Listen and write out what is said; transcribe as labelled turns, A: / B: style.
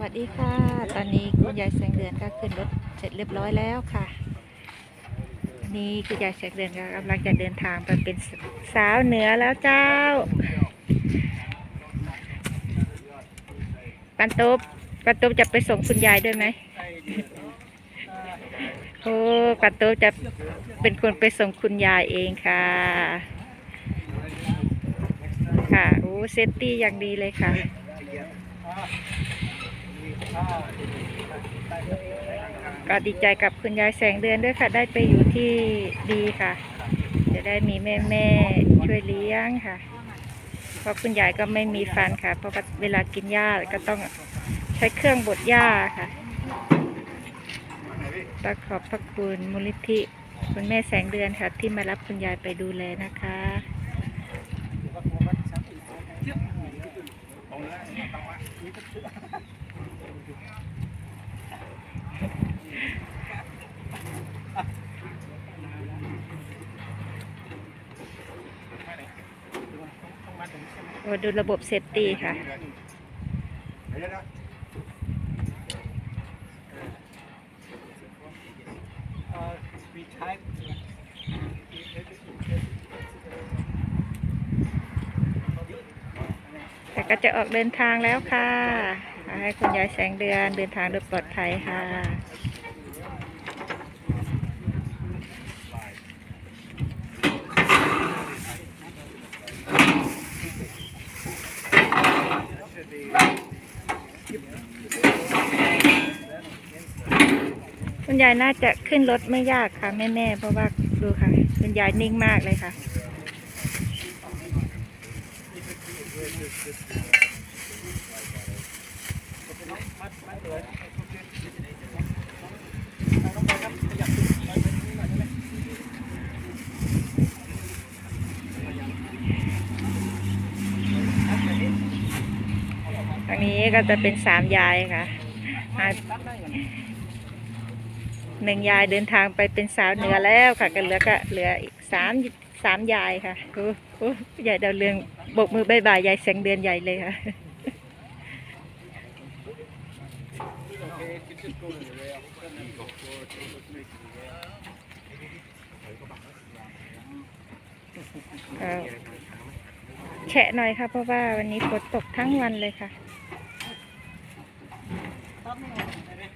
A: วัสดีค่ะ ตอนนี้คุณยายแสงเดือนก็ขึ้นรถเสร็จเรียบร้อยแล้วค่ะนนี้คุณยายแสงเดือนก็กำลังจะเดินทางไปเป็นสาวเหนือแล้วเจ้า ปันตุบปันตุบจะไปส่งคุณยายด้วยไหมโอ้ปันตุบจะเป็นคนไปส่งคุณยายเองค่ะ ค่ะ โอ้เซฟตี้อย่างดีเลยค่ะ ก็ดีใจกับคุณยายแสงเดือนด้วยค่ะ ได้ไปอยู่ที่ดีค่ะ จะได้มีแม่แม่ๆช่วยเลี้ยงค่ะ เพราะคุณยายก็ไม่มีฟันค่ะ เพราะว่าเวลากินหญ้าก็ต้องใช้เครื่องบดหญ้าค่ะก็ขอบพระคุณมูลนิธิคุณแม่แสงเดือนค่ะ ที่มารับคุณยายไปดูแลนะคะ โอ้ดูระบบเซฟตี้ค่ะ แต่ก็จะออกเดินทางแล้วค่ะขอให้คุณยายแสงเดือนเดินทางโดยปลอดภัยค่ะ คุณยายน่าจะขึ้นรถไม่ยากค่ะแม่ๆเพราะว่าดูค่ะคุณยายนิ่งมากเลยค่ะทางนี้ก็จะเป็นสามยายค่ะหนึ่งยายเดินทางไปเป็นสาวเหนือแล้วค่ะกันเหลือก็เหลืออีกสามสามยายค่ะโอ้โหยายดาวเรืองโบกมือบายบายยายแสงเดือนใหญ่เลยค่ะแฉะหน่อยค่ะเพราะว่าวันนี้ฝนตกทั้งวันเลยค่ะ ปั๊บไม่ได้